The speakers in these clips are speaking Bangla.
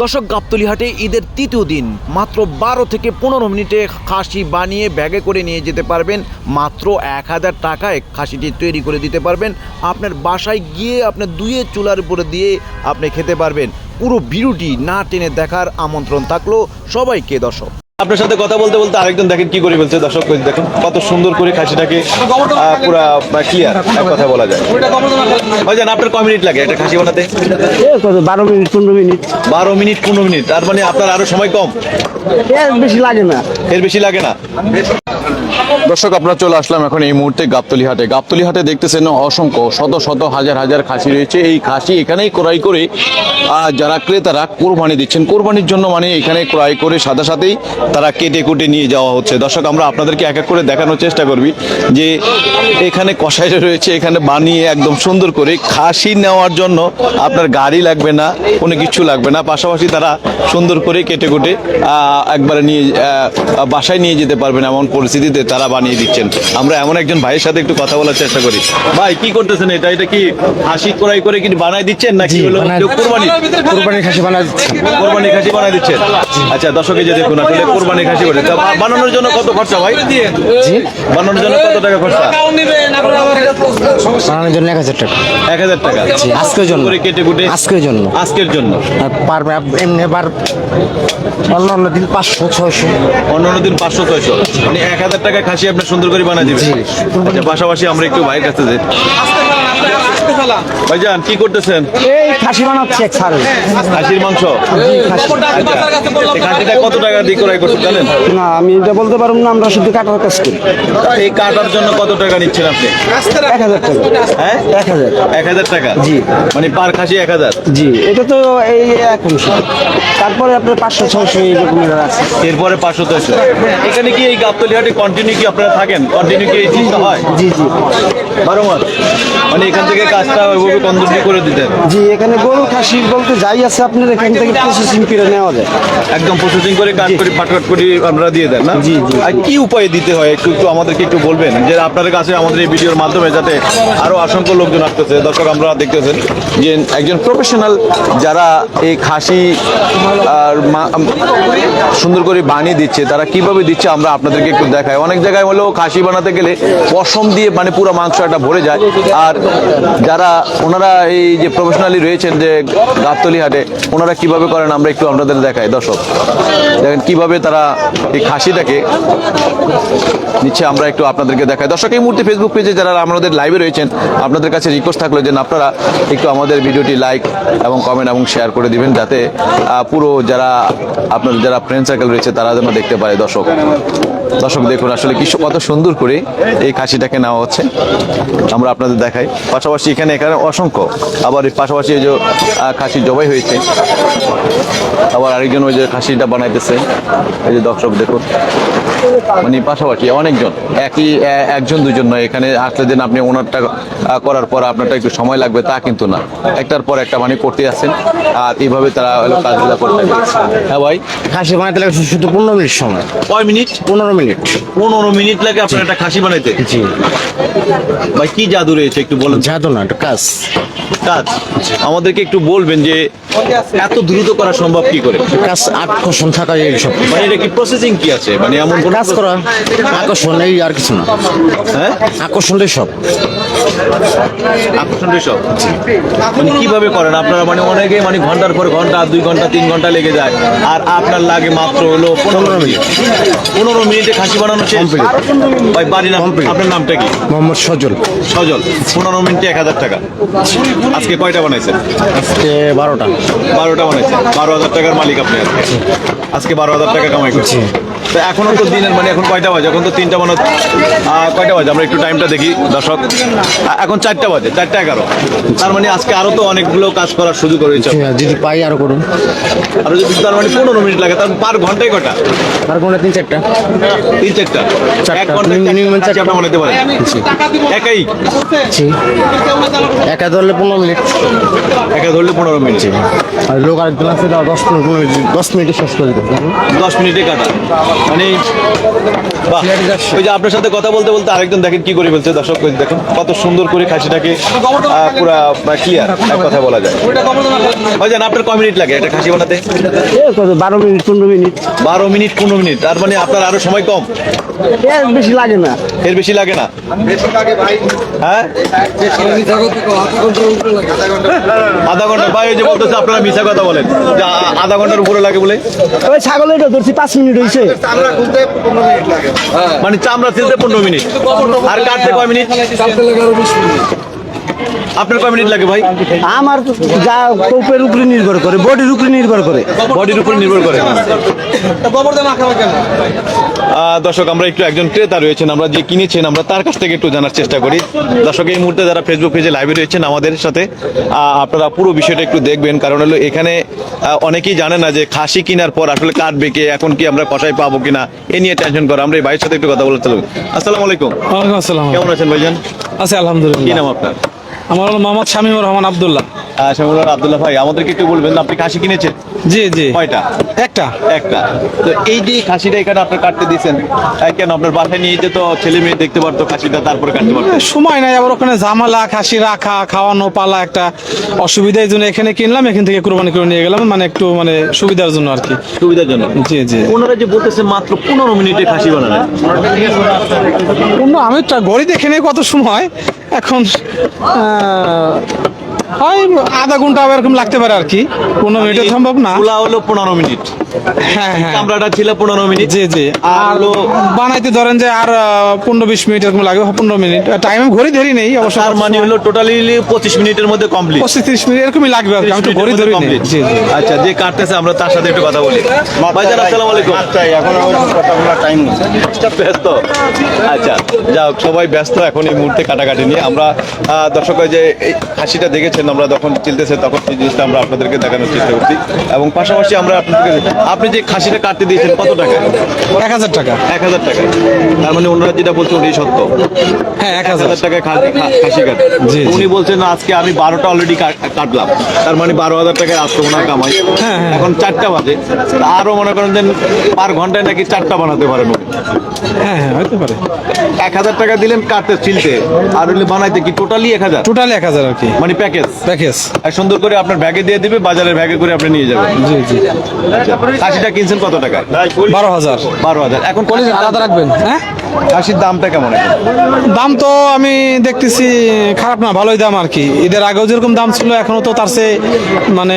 দর্শক গাবতলিহাটে ঈদের তৃতীয় দিন। মাত্র বারো থেকে পনেরো মিনিটে খাসি বানিয়ে ব্যাগে করে নিয়ে যেতে পারবেন। মাত্র এক হাজার টাকায় খাসিটি তৈরি করে দিতে পারবেন। আপনার বাসায় গিয়ে আপনার দুয়ে চুলার উপরে দিয়ে আপনি খেতে পারবেন। পুরো ভিডিওটি না টেনে দেখার আমন্ত্রণ থাকল সবাইকে দর্শক। আপনার সাথে কথা বলতে বলতে আরেকজন দেখেন কি করে বলছে দর্শক দেখুন কত সুন্দর করে খাসিটাকে পুরা ক্লিয়ার এক কথা বলা যায়। ভাইজান আপনার কয় মিনিট লাগে একটা খাসি বানাতে? বারো মিনিট পনেরো মিনিট। বারো মিনিট পনেরো মিনিট তার মানে আপনার আরও সময় কম? এর বেশি লাগে না। এর বেশি লাগে না? দর্শক, আপনারা চলে আসলাম এখন এই মুহূর্তে গাবতলি হাটে গাবতলি হাটে দেখতেছেন অসংখ্য, শত শত, হাজার হাজার খাসি রয়েছে। এই খাসি এখানেই ক্রয় করে যারা ক্রেতারা কোরবানি দিচ্ছেন। কোরবানির জন্য মানে এখানে ক্রয় করে সাথে সাথেই তারা কেটে কুটে নিয়ে যাওয়া হচ্ছে। দর্শক, আমরা আপনাদেরকে এক এক করে দেখানোর চেষ্টা করবি যে এখানে কষাই রয়েছে, এখানে বানিয়ে একদম সুন্দর করে খাসি নেওয়ার জন্য আপনার গাড়ি লাগবে না, কোনো কিছু লাগবে না। পাশাপাশি তারা সুন্দর করে কেটে কুটে একবারে নিয়ে বাসায় নিয়ে যেতে পারবেন এমন পরিস্থিতিতে তারা বানিয়ে দিচ্ছেন। আমরা এমন একজন ভাইয়ের সাথে একটু কথা বলার চেষ্টা করি। ভাই কি করতেছেন এটা? এটা কি হাসি ক্রয় করে কি বানায় দিচ্ছেন নাকি হলো কোরবানি? কোরবানির খাসি বানা দিচ্ছি কোরবানি খাসি বানায় দিচ্ছেন। আচ্ছা দর্শকে যে দেখুন আসলে কোরবানি খাসি করে বানানোর জন্য কত খরচা ভাই? বানানোর জন্য কত টাকা খরচা? বানানোর জন্য এক হাজার টাকা। এক হাজার টাকা। আজকের জন্য। কেটে কুটে আজকের জন্য। আজকের জন্য। আর পারবে এমনি বার অন্য অন্য দিন পাঁচশো ছয়শো। অন্যান্য দিন পাঁচশো ছয়শো। মানে এক হাজার টাকা খাসি আপনি সুন্দর করে বানাই দিবেন। আচ্ছা পাশাপাশি আমরা একটু বাইরের কাছে যাই। ভাইজান কি করতেছেন? এই খাসি বানাচ্ছি এক সারে খাসির মাংস? খাসিটা কত টাকা দিয়ে ক্রয় করতে জানেন? না আমি এটা বলতে পারব না আমরা শুধু কাটার কাজ করি। এই কাটার জন্য কত টাকা নিচ্ছেন আপনি? এক হাজার টাকা। হ্যাঁ? এক হাজার এক হাজার টাকা? জি। মানে পার খাসি এক হাজার? জি এটা তো এই এখন তারপরে আপনার পাঁচশো ছয়শো এইরকমের আছে। এরপরে পাঁচশো ছয়শো। এখানে কি এই গাবতলি হাটে কন্টিনিউ কি আপনারা থাকেন? কন্টিনিউ কি এই জিনিসটা হয়? জি জি। বারো মানে এখান থেকে কাজটা ওইভাবে কন্টিনিউ করে দিতেন। জি এখানে গরু খাসি বলতে যাই আছে আপনার এখান থেকে প্রসেসিং করে নেওয়া যায়। একদম প্রসেসিং করে কাট করে করে আপনারা দিয়ে দেন না? জি, জি। আর কি উপায়ে দিতে হয়? একটু একটু আমাদেরকে একটু বলবেন যে আপনাদের কাছে আমাদের এই ভিডিওর মাধ্যমে যাতে আরও অসংখ্য লোকজন আসতেছে। দর্শক আমরা দেখতেছেন যে একজন প্রফেশনাল যারা এই খাসি আর সুন্দর করে বানিয়ে দিচ্ছে তারা কীভাবে দিচ্ছে আমরা আপনাদেরকে একটু দেখাই। অনেক জায়গায় হলেও খাসি বানাতে গেলে পশম দিয়ে মানে পুরো মাংস একটা ভরে যায়। আর যারা ওনারা এই যে প্রফেশনালি রয়েছেন যে গাবতলি হাটে, ওনারা কীভাবে করেন আমরা একটু আপনাদের দেখাই। দর্শক, দেখেন কীভাবে তারা এই খাসিটাকে নিচ্ছে, আমরা একটু আপনাদেরকে দেখাই। দর্শক, এই মুহূর্তে ফেসবুক পেজে যারা আমাদের লাইভে রয়েছেন, আপনাদের কাছে রিকোয়েস্ট থাকল যে আপনারা একটু আমাদের ভিডিওটি লাইক এবং কমেন্ট এবং শেয়ার করে দিবেন, যাতে পুরো যারা আপনাদের যারা ফ্রেন্ড সার্কেল রয়েছে, তারা যেন দেখতে পারে। দর্শক দর্শক দেখুন আসলে কি কত সুন্দর করে এই খাসিটাকে নেওয়া হচ্ছে। আমরা আপনাদের দেখাই। পাশাপাশি এখানে এখানে অসংখ্য। আবার এর পাশাপাশি এই যে খাসি জবাই হয়েছে। আবার আরেকজন ওই যে খাসিটা বানাইতেছে। এই যে দর্শক দেখুন। মানে পাশাপাশি অনেকজন একই একজন দুজন নয়। এখানে আসলে দিন আপনি ওনারটা করার পর আপনারটা একটু সময় লাগবে তা কিন্তু না। একটার পর একটা মানে করতে আসেন আর এইভাবে তারা হলো কাজগুলো করতে হ্যাঁ ভাই? খাসি বানাতে লাগে শুধু পনেরো মিনিট সময়। কয় মিনিট? পনেরো মিনিট। পনেরো মিনিট লাগে আপনার একটা খাসি বানাইতে? জি। ভাই কি জাদু রয়েছে একটু বলেন। জাদু না এটা কাজ। কাজ? আমাদেরকে একটু বলবেন যে এত দ্রুত করা সম্ভব কি করে? কাজ আকর্ষণ থাকা এই সব। মানে এটা কি প্রসেসিং কি আছে? মানে এমন কোন কাজ করা আকর্ষণ এই আর কিছু না। হ্যাঁ? আকর্ষণটাই সব। আকর্ষণ সব? মানে কীভাবে করেন? আপনারা মানে অনেকে মানে ঘণ্টার পর ঘণ্টা দুই ঘণ্টা তিন ঘণ্টা লেগে যায়। আর আপনার লাগে মাত্র হলো পনেরো মিনিট। পনেরো মিনিটে খাসি বানানো শেষ। ভাই বাড়ি নাম আপনার নামটা কি? মোহাম্মদ সজল। সজল। পনেরো মিনিটে এক হাজার টাকা? আজকে কয়টা বানাইছেন? আজকে বারোটা। বারোটা বানাইছেন। বারো হাজার টাকার মালিক আপনি আজকে। আজকে বারো হাজার টাকা কামাই করছি তো এখনও তো দিনের মানে এখন কয়টা বাজে? এখন তো তিনটা মানে কয়টা বাজে? আমরা একটু টাইমটা দেখি দর্শক। এখন চারটা বাজে চারটা এগারো। তার মানে আজকে আরও তো অনেকগুলো কাজ করার সুযোগ রয়েছে। যদি পাই আরও করুন। আরও যদি তার মানে পনেরো মিনিট লাগে তার পার ঘন্টায় কটা আর কোনো তিন চারটা। তিন চারটা। এক ঘন্টায় Minimum চারটা। বানাতে পারেন। একাই? একা ধরলে পনেরো মিনিট। একা ধরলে পনেরো মিনিট আর লোক আরেকজন আছে দশ পনেরো পনেরো মিনিট দশ মিনিটে শেষ করে দেবে দশ মিনিটে কাটা। মানে ওই যে আপনার সাথে কথা বলতে বলতে আরেকজন দেখেন কি করে বলছে দর্শক দেখুন কত সুন্দর করে খাসিটাকে পুরা ক্লিয়ার এক কথা বলা যায়। ভাইজান আপনার কয় মিনিট লাগে একটা খাসি বানাতে? বারো মিনিট পনেরো মিনিট। বারো মিনিট পনেরো মিনিট তার মানে আপনার আরও সময় কম। এর বেশি লাগে না। এর বেশি লাগে না? হ্যাঁ? আধা ঘণ্টা ভাই ওই যে বলতেছে আপনারা মিশা কথা বলেন। যে আধা ঘণ্টার উপরে লাগে বলে। ওই ছাগলের এটা ধরছি পাঁচ মিনিট হয়েছে মানে চামড়া ফেলতে পনেরো মিনিট। আর কাটতে কয় মিনিট? আপনার কয় মিনিট লাগে ভাই? আমার যা কোপের উপরে নির্ভর করে বডির উপরে নির্ভর করে। বডির উপর নির্ভর করে। দর্শক আমরা একটু একজন ক্রেতা রয়েছেন আমরা যে কিনেছেন আমরা তার কাছ থেকে একটু জানার চেষ্টা করি। দর্শক এই মুহূর্তে যারা ফেসবুক পেজে লাইভে রয়েছেন আমাদের সাথে আপনারা পুরো বিষয়টা একটু দেখবেন কারণ হলো এখানে অনেকেই জানে না যে খাসি কেনার পর আসলে কাটবে কে এখন কি আমরা কষাই পাবো কিনা এ নিয়ে টেনশন করে। আমরা এই ভাইয়ের সাথে একটু কথা বলতে চালু আসসালামু আলাইকুম। আসসালাম। কেমন আছেন ভাইজান? আলহামদুলিল্লাহ। কি নাম আপনার? আমার মোহাম্মদ শামীমুর রহমান আব্দুল্লাহ। আবদুল্লাহ ভাই আমাদেরকে একটু বলবেন আপনি খাসি কিনেছেন? জি জি। কয়টা? একটা। একটা। তো এই যে খাসিটা এখানে আপনি কাটতে দিয়েছেন কেন আপনার বাসায় নিয়ে যেত ছেলে মেয়ে দেখতে পারতো খাসিটা তারপরে কাটতে পারতো? সময় নাই আবার ওখানে ঝামেলা খাসি রাখা খাওয়ানো পালা একটা অসুবিধার জন্য এখানে কিনলাম এখান থেকে কুরবানি করে নিয়ে গেলাম মানে একটু মানে সুবিধার জন্য আর কি। সুবিধার জন্য? জি জি। ওনারা যে বলতেছে মাত্র পনেরো মিনিটে খাসি বানালেন আমি ঘড়ি দেখে নেই কত সময় এখন হয় আধা ঘণ্টা আবার এরকম লাগতে পারে আর কি। পনেরো মিনিটে সম্ভব না। খোলা হলো পনেরো মিনিট। কামরাটা ছিল পনেরো মিনিট। জি জি। আর আর বানাইতে ধরেন যে আর পনেরো বিশ মিনিট এরকম লাগবে পনেরো মিনিট। টাইম ঘড়ি ধরি নেই অবশ্য তার মানে হলো টোটালি পঁচিশ মিনিটের মধ্যে কমপ্লিট পঁচিশ তিরিশ মিনিট এরকমই লাগবে আর কি আমি তো ঘড়ি ধরি নেই। জি জি। আচ্ছা যে কাটতেছে আমরা তার সাথে একটু কথা বলি। ভাইজান আসসালামু আলাইকুম। এখন কথা বলার টাইম ব্যস্ত। আচ্ছা হোক সবাই ব্যস্ত এখন এই মুহূর্তে কাটাকাটি নিয়ে। আমরা দর্শক যে এই খাসিটা দেখেছেন আমরা যখন চলতেছে তখন এই জিনিসটা আমরা আপনাদেরকে দেখানোর চেষ্টা করছি। এবং পাশাপাশি আমরা আপনাদেরকে আপনি যে খাসিটা কাটতে দিয়েছেন কত টাকা? এক হাজার টাকা। এক হাজার টাকা। তার মানে ওনারা যেটা বলছে ওটাই সত্য। হ্যাঁ এক হাজার। টাকা খাসি কাটে। উনি বলছেন আজকে আমি বারোটা অলরেডি কাটলাম। তার মানে বারো হাজার টাকায় আসতো ওনার কামাই। হ্যাঁ, হ্যাঁ। এখন চারটা বাজে। তা আরও মনে করেন যে পার ঘন্টায় নাকি চারটা বানাতে পারেন। হ্যাঁ হ্যাঁ হতে পারে। এক হাজার টাকা দিলেন কাটতে ছিলতে। আর হলে বানাইতে কি টোটালি এক হাজার? টোটালি এক হাজার আর কি। মানে প্যাকেজ প্যাকেজ সুন্দর করে আপনার ব্যাগে দিয়ে দিবে বাজারের ব্যাগে করে আপনি নিয়ে যাবেন। জি জি। আচ্ছা। খাসিটা কিনছেন কত টাকা বারো হাজার। বারো হাজার। এখন কলেজ আলাদা রাখবেন হ্যাঁ? খাসির দামটা কেমন দাম তো আমি দেখতেছি খারাপ না ভালোই দাম আর কি। ঈদের আগেও যেরকম দাম ছিল এখনও তো তার চেয়ে মানে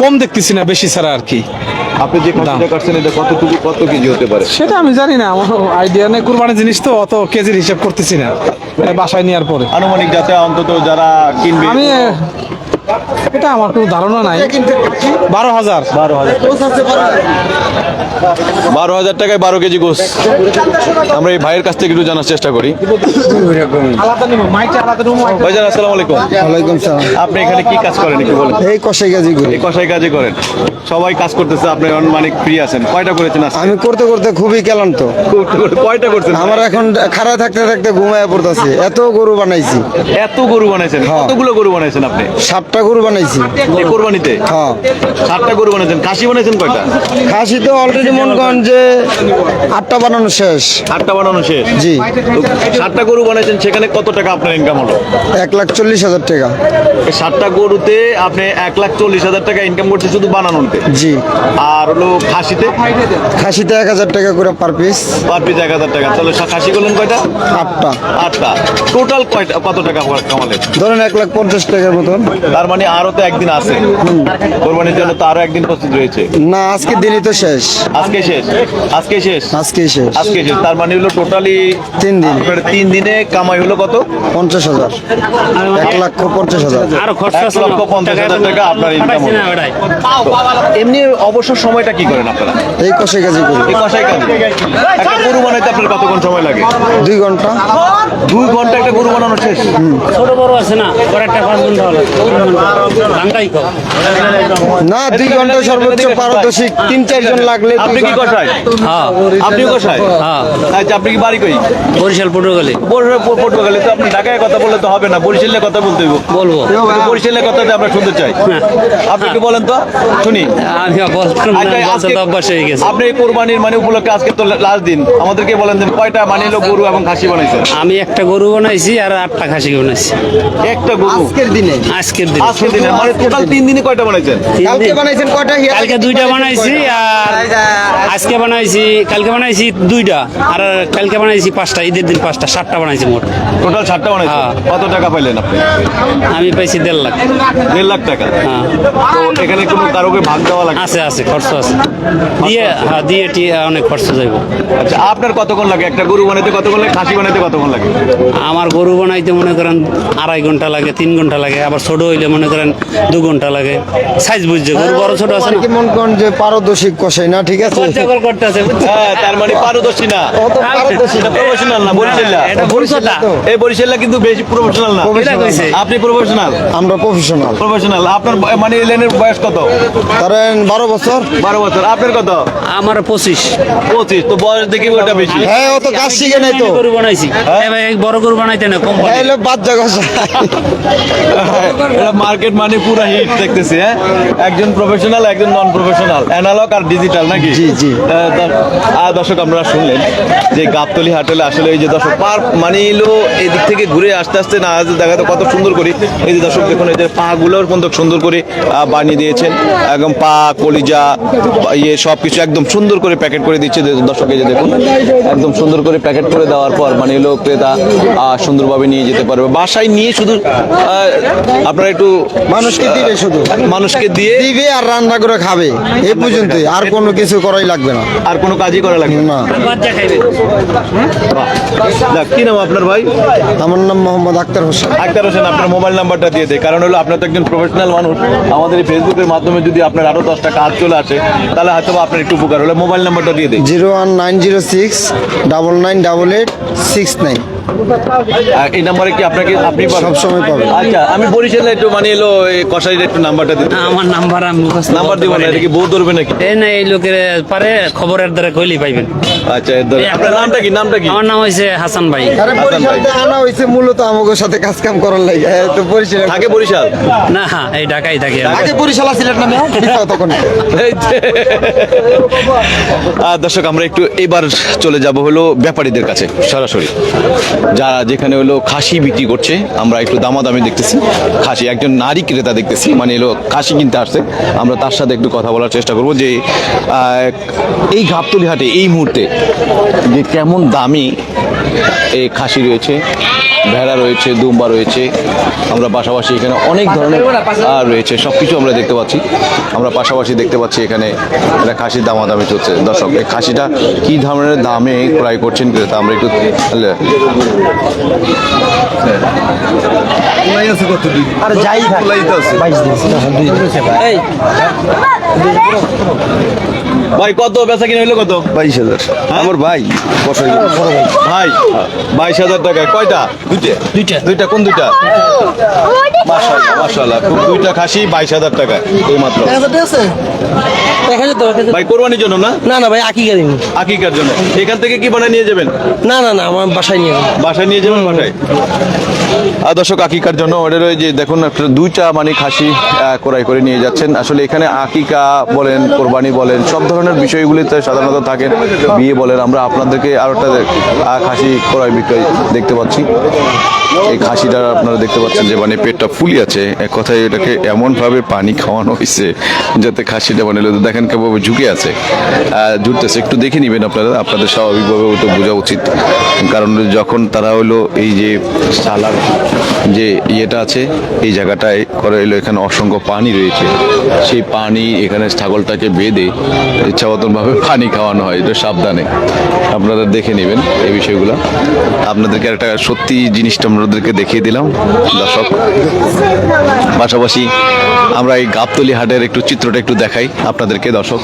কম দেখতেছি না বেশি ছাড়া আর কি। আপনি যে খাসিটা কাটছেন এটা কতটুকু কত কেজি হতে পারে? সেটা আমি জানি না আমার আইডিয়া নেই কুরবানির জিনিস তো অত কেজির হিসাব করতেছি না। বাসায় নেওয়ার পরে। আনুমানিক যাতে অন্তত যারা কিনবে আমি এটা আমার কোনো ধারণা নাই। বারো হাজার। বারো হাজার। বারো হাজার টাকায় বারো কেজি গোস। আমরা এই ভাইয়ের কাছ থেকে একটু জানার চেষ্টা করি। আলাদা নেব মাইকে আলাদা নেব ভাইজান আসসালামু আলাইকুম। ওয়ালাইকুম সালাম। আপনি এখানে কি কাজ করেন একটু বলেন। এই কষাই কাজি করি। এই কষাই কাজে করেন। সবাই কাজ করতেছে আপনি অনেক ফ্রি আছেন। কয়টা করেছেন আমি করতে করতে খুবই ক্লান্ত। কয়টা করছেন? আমার এখন খাড়া থাকতে থাকতে ঘুমায় পড়তেছে। এত গরু বানাইছি। এত গরু বানাইছেন। হ্যাঁ। কতগুলো গরু বানাইছেন আপনি? সাতটা গরু বানাইছি। এই কোরবানিতে? হ্যাঁ। সাতটা গরু বানাইছেন। খাসি বানাইছেন কয়টা? খাসি তো অলরেডি মন করেন যে আটটা বানানো শেষ। সাতটা বানানো শেষ? জি। তো সাতটা গরু বানাইছেন সেখানে কত টাকা আপনার ইনকাম হলো? এক লাখ চল্লিশ হাজার টাকা। এই সাতটা গরুতে আপনি এক লাখ চল্লিশ হাজার টাকা ইনকাম করছে শুধু বানানোতে? জি। আর হলো খাসিতে? খাসিতে এক হাজার টাকা করে পার পিস পার পিস এক হাজার টাকা। তাহলে খাসি করলেন কয়টা? আটটা। আটটা। টোটাল কয়টা কত টাকা কামালেন? ধরেন এক লাখ পঞ্চাশ টাকার মতন। তার মানে আরও তো একদিন আছে। কোরবানির জন্য তো আরও একদিন প্রস্তুত রয়েছে। না আজকে দিনই তো শেষ। আজকে শেষ? আজকে শেষ? আজকেই শেষ। আজকে শেষ। তার মানে হলো টোটালি তিন দিন। তিন দিনে কামাই হলো কত? পঞ্চাশ হাজার। এক লাখ পঞ্চাশ হাজার। এক লক্ষ পঞ্চাশ হাজার টাকা আপনার ইনকাম এমনি অবসর সময়টা কি করেন আপনারা? এই কষাই কাজি করি। এই কষাই কাজে। বানাইতে আপনার কতক্ষণ সময় লাগে? দুই ঘণ্টা। দুই ঘণ্টা একটা গরু বানানো শেষ? ছোট বড় আছে না ওর একটা পাঁচ ঘণ্টা হলো। না দুই ঘণ্টা সর্বোচ্চ পারদর্শী তিন চারজন লাগলে আপনি কি কষায় আপনি কষায় আচ্ছা আপনি কি বাড়ি কই? বরিশাল পটুয়াখালী। বরিশাল- পটুয়াখালী। তো আপনি ঢাকায় কথা বললে তো হবে না বরিশালে কথা বলতে হইব। বলব। বরিশালের কথাতে আমরা শুনতে চাই। আপনি কি বলেন তো শুনি। আমি বলতাম না, আচ্ছা, আজকে- তো অভ্যাস হয়ে গেছে। আপনি এই কোরবানির মানে উপলক্ষে আজকে তো লাস্ট দিন। আমাদেরকে বলেন দেন কয়টা মানে গরু এবং খাসি বানাইছেন আমি একটা গরু বানাইছি আর আটটা খাসি বানাইছি। একটা গরু? আজকের দিনে? আজকের দিন। আজকে দিনে? মানে টোটাল তিন দিনে কয়টা বানাইছেন? কালকে বানাইছেন কয়টা? কালকে দুইটা বানাইছি আর আজকে বানাইছি কালকে বানাইছি দুইটা আর কালকে বানাইছি পাঁচটা ঈদের দিন পাঁচটা সাতটা বানাইছি মোট। টোটাল সাতটা বানাইছেন? হ্যাঁ। কত টাকা পাইলেন আপনি? আমি পাইছি দেড় লাখ। দেড় লাখ টাকা? হ্যাঁ। তো এখানে কোনো কারোকে ভাগ দেওয়া লাগে আছে আছে খরচ আছে। দিয়ে হ্যাঁ দিয়ে অনেক খরচ যাইব। আচ্ছা আপনার কতক্ষণ লাগে? একটা গরু বানাইতে কতক্ষণ লাগে? খাসি বানাইতে কতক্ষণ লাগে? আমার গরু বানাইতে মনে করেন আড়াই ঘণ্টা লাগে তিন ঘণ্টা লাগে আবার ছোট হইলে মনে করেন দু ঘণ্টা লাগে। সাইজ বুঝছে গরু বড় ছোট আছে না? কি মন করেন যে পারদর্শী কষাই না ঠিক আছে? করতে আছে হ্যাঁ তার মানে পারদর্শী না। অত পারদর্শী। না। প্রফেশনাল না? বরিশাল্লা এটা এই বরিশাল্লা কিন্তু বেশি প্রফেশনাল না। এটা কইছে। আপনি প্রফেশনাল আমরা প্রফেশনাল প্রফেশনাল আপনার মানে এই লাইনের বয়স কত? ধরেন বারো বছর। বারো বছর। আপনার কত? আমার পঁচিশ। পঁচিশ। তো বয়স দেখি ওটা বেশি। হ্যাঁ ও তো কাজ শিখে নাই তো। গরু বানাইছি? এ ভাই, বড় গরু বানাইতে না কম হ্যাঁ বাচ্চা এটা মার্কেট মানে পুরো হিট দেখতেছি হ্যাঁ। একজন প্রফেশনাল একজন নন প্রফেশনাল অ্যানালগ আর ডিজিটাল নাকি? জি, জি। আর দর্শক আপনারা শুনলেন যে গাবতলি হাটেলে আসলে এই যে দর্শক পার মানে এলো এদিক থেকে ঘুরে আস্তে আস্তে না আজ দেখা তো কত সুন্দর করে। এই যে দর্শক দেখুন এই যে পা গুলোর পর্যন্ত সুন্দর করে আহ, বানিয়ে দিয়েছেন। একদম পা কলিজা ইয়ে সব কিছু একদম সুন্দর করে প্যাকেট করে দিচ্ছে দর্শক এই যে দেখুন। একদম সুন্দর করে প্যাকেট করে দেওয়ার পর মানে এলো ক্রেতা সুন্দরভাবে নিয়ে যেতে পারবে। বাসায় নিয়ে শুধু আপনারা একটু মানুষকে দিবে শুধু। মানুষকে দিয়ে দিবে আর রান্না করে খাবে। এ পর্যন্তই। আর কোনো কিছু করাই লাগবে না। আর কোনো কাজই করা লাগবে না। কি নাম আপনার ভাই? আমার নাম মোহাম্মদ আক্তার হোসেন। আক্তার হোসেন আপনার মোবাইল নাম্বারটা দিয়ে দেয় কারণ হলো আপনার তো একজন প্রফেশনাল মানুষ। আমাদের এই ফেসবুকের মাধ্যমে যদি আপনার আরও দশটা কাজ চলে আসে তাহলে হয়তো আপনার একটু উপকার হলে। মোবাইল নাম্বারটা দিয়ে দেয় zero one nine zero six double nine double eight six nine এই নাম্বারে কি আপনাকে আপনি পাবেন? সবসময় পাবেন। আচ্ছা আমি বরিশালে একটু মানে এলো কষাইয়ের একটু নাম্বারটা দিতে। আমার নাম্বার আমি নাম্বার দিব না এটা কি বউ ধরবে নাকি? এই না এই লোকের পারে খবরের দ্বারা কইলি পাইবেন। আচ্ছা এর ধরে- আপনার নামটা কি? নামটা কি? আমার নাম হইছে হাসান ভাই। আরে আনা হয়েছে মূলত আমাদের সাথে কাজ কাম করার লাগে। তো বরিশাল থাকে বরিশাল? না এই ঢাকাই থাকে। আগে বরিশাল সিলেট নামে তখন। দর্শক আমরা একটু এবার চলে যাব হলো ব্যাপারীদের কাছে সরাসরি। যারা যেখানে হলো খাসি বিক্রি করছে, আমরা একটু দামাদামি দেখতেছি। খাসি, একজন নারী ক্রেতা দেখতেছি মানে এলো খাসি কিনতে আসছে। আমরা তার সাথে একটু কথা বলার চেষ্টা করব যে এই ঘাপতলি হাটে এই মুহূর্তে যে কেমন দামি এই খাসি রয়েছে ভেড়া রয়েছে দুম্বা রয়েছে। আমরা পাশাপাশি এখানে অনেক ধরনের আর রয়েছে সব কিছু আমরা দেখতে পাচ্ছি। আমরা পাশাপাশি দেখতে পাচ্ছি এখানে একটা খাসির দামাদামি চলছে। দর্শক এই খাসিটা কি ধরনের দামে ক্রয় করছেন ক্রেতা? আমরা একটু আরে যাই থাক। বাইশ দিন। এই। ভাই কত? বেচা কিনে হলো কত? বাইশ হাজার। আমার ভাই ভাই। বাইশ হাজার টাকা কয়টা? দুইটা। দুইটা। দুইটা কোন দুইটা? মাশাআল্লাহ মাশাআল্লাহ খুব দুইটা খাসি বাইশ হাজার টাকা এই মাত্র। ভাই কোরবানির জন্য না? না না ভাই আকি গাড়ি আকিকার জন্য। এখান থেকে কি বানায় নিয়ে যাবেন? না না না আমার বাসায় নিয়ে যাব। বাসায় নিয়ে যাবেন বাসায়? দর্শক আকিকার জন্য ওদের ওই যে দেখুন দুইটা মানে খাসি ক্রয় করে নিয়ে যাচ্ছেন। আসলে এখানে আকিকা বলেন, কোরবানি বলেন, সব ধরনের বিষয়গুলিতে সাধারণত থাকেন। বিয়ে বলেন, আমরা আপনাদেরকে আরও একটা খাসি ক্রয় বিক্রয় দেখতে পাচ্ছি। এই খাসিটা আপনারা দেখতে পাচ্ছেন যে মানে পেটটা ফুলি আছে। এক কথায় এটাকে এমনভাবে পানি খাওয়ানো হয়েছে যাতে খাসিটা মানে দেখেন কেমন ঝুঁকে আছে। ঝুঁকতেছে একটু দেখে নেবেন আপনারা, আপনাদের স্বাভাবিকভাবে ওটা বোঝা উচিত। কারণ যখন তারা হলো এই যে সালার যে ইয়েটা আছে, এই জায়গাটায় করে এলো এখানে অসংখ্য পানি রয়েছে। সেই পানি এখানে ছাগলটাকে বেঁধে ইচ্ছা মতনভাবে পানি খাওয়ানো হয়, এটা সাবধানে। আপনারা দেখে নেবেন এই বিষয়গুলো। আপনাদেরকে একটা সত্যি জিনিসটা আপনাদেরকে দেখিয়ে দিলাম, দর্শক। পাশাপাশি আমরা এই গাবতলি হাটের একটু চিত্রটা একটু দেখাই আপনাদেরকে, দর্শক।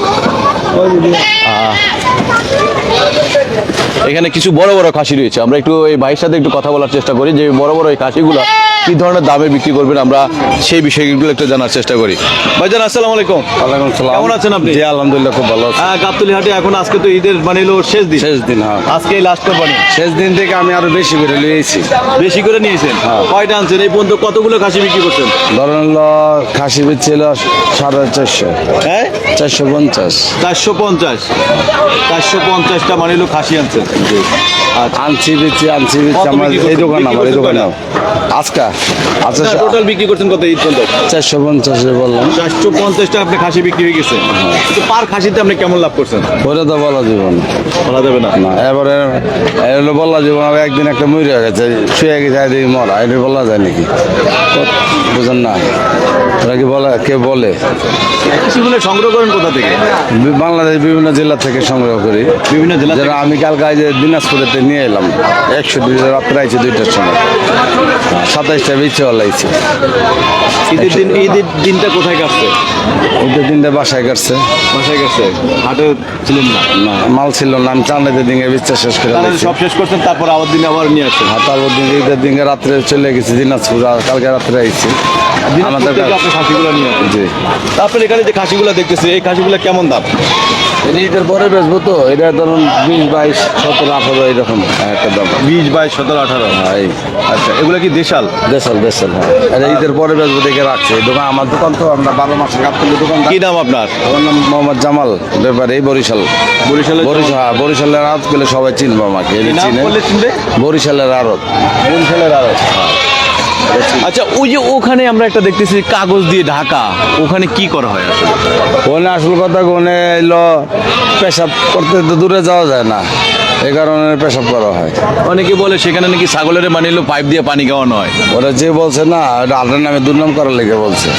এখানে কিছু বড় বড় খাসি রয়েছে। আমরা একটু এই ভাইয়ের সাথে একটু কথা বলার চেষ্টা করি যে বড় বড় এই খাসিগুলো কি ধরনের দামে বিক্রি করবেন আমরা সেই বিষয়গুলো একটু জানার চেষ্টা করি। ভাই ভাইজান আসসালামু আলাইকুম। ওয়ালাইকুম সালাম কেমন আছেন আপনি? জি আলহামদুলিল্লাহ খুব ভালো আছি। হ্যাঁ গাবতলি হাটে এখন আজকে তো ঈদের মানে হলো শেষ দিন। শেষ দিন হ্যাঁ। আজকে লাস্ট কোরবানি শেষ দিন থেকে আমি আরও বেশি করে নিয়েছি। বেশি করে নিয়েছেন? কয়টা আনছেন? এই পর্যন্ত কতগুলো খাসি বিক্রি করছেন? ধরেন খাসি ছিল সাড়ে চারশো। হ্যাঁ? চারশো পঞ্চাশ। চারশো পঞ্চাশ। চারশো পঞ্চাশটা মানে হলো খাসি আনছেন আচ্ছা। আনছি বেচি আনছি বেচি আমার এই দোকান আমার এই দোকানে আজকা আচ্ছা টোটাল বিক্রি করছেন কত ঈদ পর্যন্ত? চারশো পঞ্চাশে বললাম। চারশো পঞ্চাশটা আপনি খাসি বিক্রি হয়ে গেছে। পার খাসিতে আপনি কেমন লাভ করছেন? ওরে তো বলা যাব না। বলা যাবে না? না এবারে এগুলো বলা যাব না একদিন একটা মরে গেছে শুয়ে গেছে এদিকে মরা এটা বলা যায় নাকি? বুঝেন না। ওরা কি বলে কে বলে? সংগ্রহ করেন কোথা থেকে? বাংলাদেশ বিভিন্ন জেলা থেকে সংগ্রহ করি। বিভিন্ন জেলা যারা আমি কালকে আজ দিনাজপুরেতে নিয়ে এলাম একশো দুই রাত্রে আইছে দুইটার সময়। সাতাইশটা বেঁচে লাইছে ঈদের দিন ঈদের দিনটা কোথায় কাটছে? ওইটা দিনটা বাসায় কাটছে। বাসায় গেছে হাটে ছিলেন না? না মাল ছিল না আমি চান্দাইতে দিনে বেচা শেষ করে সব শেষ করছেন তারপর আবার দিন আবার নিয়ে আসছেন? আর তারপর দিন ঈদের দিনকে রাত্রে চলে গেছি দিনাজপুর কালকে রাত্রে আইছি। আমাদের খাসিগুলো নিয়ে জি। তারপরে এখানে যে খাসিগুলো দেখতেছি এই খাসিগুলো কেমন দাম? এটা পরে বেচবো তো এটা ধরুন বিশ বাইশ সতেরো আঠারো এরকম একটা দাম। বিশ বাইশ সতেরো আঠারো? হ্যাঁ, আচ্ছা এগুলো কি দেশাল? দেশাল দেশাল হ্যাঁ। এটা ঈদের পরে বেচবো দেখে রাখছে। দোকান আমার দোকান তো আমরা বারো মাসে কাপড়ের দোকান কি নাম আপনার? আমার নাম মোহাম্মদ জামাল ব্যাপারে এই বরিশাল। বরিশালের বরিশাল হ্যাঁ বরিশালের আড়ত গেলে সবাই চিনবো আমাকে চিনে বরিশালের আড়ত। বরিশালের আরও আচ্ছা ওই যে ওখানে আমরা একটা দেখতেছি কাগজ দিয়ে ঢাকা। ওখানে কি করা হয় আসলে? ওখানে আসল কথা ওখানে এলো পেশাব করতে তো দূরে যাওয়া যায় না। এই কারণে পেশাব করা হয়। অনেকে বলে সেখানে নাকি ছাগলের মানিলো পাইপ দিয়ে পানি খাওয়ানো হয়। ওরা যে বলছে না ওটা আল্লাহর নামে দুর্নাম করার লেগে বলছে।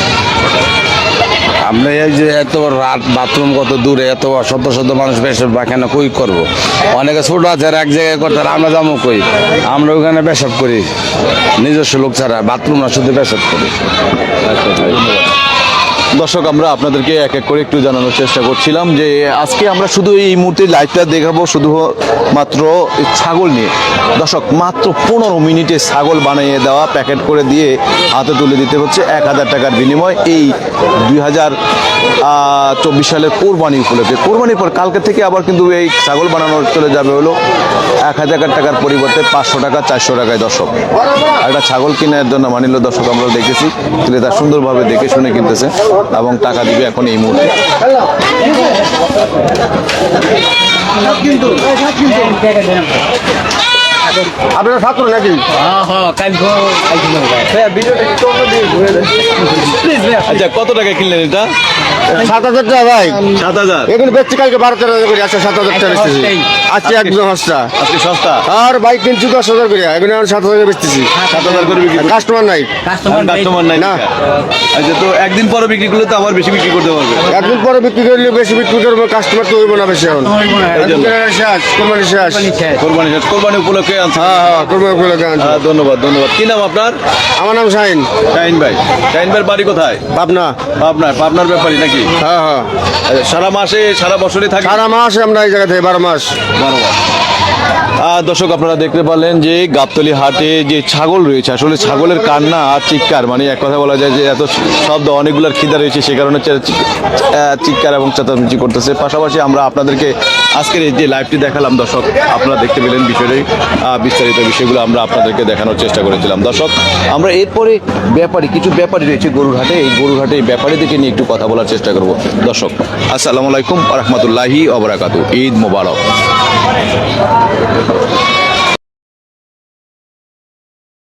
আপনি এই যে এত রাত বাথরুম কত দূরে, এত শত শত মানুষ পেশাব পায়খানা কই করব? অনেকে ছোট আছে এক জায়গায় করতে আমরা যাব কই? আমরা ওখানে পেশাব করি। নিজস্ব লোক ছাড়া বাথরুম না, শুধু পেশাব করি। দর্শক, আমরা আপনাদেরকে এক এক করে একটু জানানোর চেষ্টা করছিলাম যে আজকে আমরা শুধু এই মুহূর্তে লাইভটা দেখাবো শুধু মাত্র ছাগল নিয়ে। দর্শক, মাত্র পনেরো মিনিটে ছাগল বানিয়ে দেওয়া প্যাকেট করে দিয়ে হাতে তুলে দিতে হচ্ছে এক হাজার টাকার বিনিময় এই দুই হাজার চব্বিশ সালের কোরবানি উপলক্ষে। কোরবানির পর কালকে থেকে আবার কিন্তু এই ছাগল বানানোর চলে যাবে হলো এক হাজার টাকার পরিবর্তে পাঁচশো টাকা, চারশো টাকায় দর্শক। একটা ছাগল কেনার জন্য মানিল দর্শক আমরা দেখেছি। ক্রেতা সুন্দরভাবে দেখে শুনে কিনতেছে। এবং টাকা দিবে এখন এই মুহূর্তে। আপনারা ছাত্র নাকি? আচ্ছা কত টাকা কিনলেন এটা? সাত হাজার টাকা ভাই। সাত হাজার। এখানে বেচছি কালকে বারো তেরো হাজার করে আচ্ছা সাত হাজার টাকা বেচতেছি। আজকে একদম সস্তা। আজকে সস্তা। আর বাইক কিনছি দশ হাজার করে এখন আমি সাত হাজার বেচতেছি। সাত হাজার করে বিক্রি কাস্টমার নাই। কাস্টমার নাই। না। আচ্ছা তো একদিন পরে বিক্রি করলে তো আবার বেশি বিক্রি করতে পারবে। একদিন পরে বিক্রি করলে বেশি বিক্রি করব কাস্টমার তো হইব না বেশি এখন। শেষ কোরবানি শেষ। কোরবানি শেষ। কোরবানি উপলক্ষে হ্যাঁ হ্যাঁ কোরবানি উপলক্ষে ধন্যবাদ ধন্যবাদ। কি নাম আপনার? আমার নাম শাহিন। শাহিন ভাই। শাহিন ভাইয়ের বাড়ি কোথায়? পাবনা। আপনার পাবনার ব্যাপারই নাকি? হ্যাঁ হ্যাঁ। আচ্ছা, সারা মাসে সারা বছরই থাকে? সারা মাস আমরা এই জায়গা থেকে বারো মাস। আহ, দর্শক, আপনারা দেখতে পারলেন যে গাবতলি হাটে যে ছাগল রয়েছে, আসলে ছাগলের কান্না আর চিৎকার মানে এক কথা বলা যায় যে এত শব্দ, অনেকগুলোর খিদা রয়েছে, সে কারণে চিৎকার এবং চেঁচামেচি করতেছে। পাশাপাশি আমরা আপনাদেরকে আজকের এই যে লাইভটি দেখালাম, দর্শক, আপনারা দেখতে পেলেন বিষয়টাই বিস্তারিত বিষয়গুলো আমরা আপনাদেরকে দেখানোর চেষ্টা করেছিলাম। দর্শক, আমরা এরপরে ব্যাপারী, কিছু ব্যাপারী রয়েছে গরুরহাটে এই গরুরহাটে এই ব্যাপারীদেরকে নিয়ে একটু কথা বলার চেষ্টা করব। দর্শক, আসসালামু আলাইকুম রহমতুল্লাহি অবরাকাতু ঈদ মোবারক। Yeah.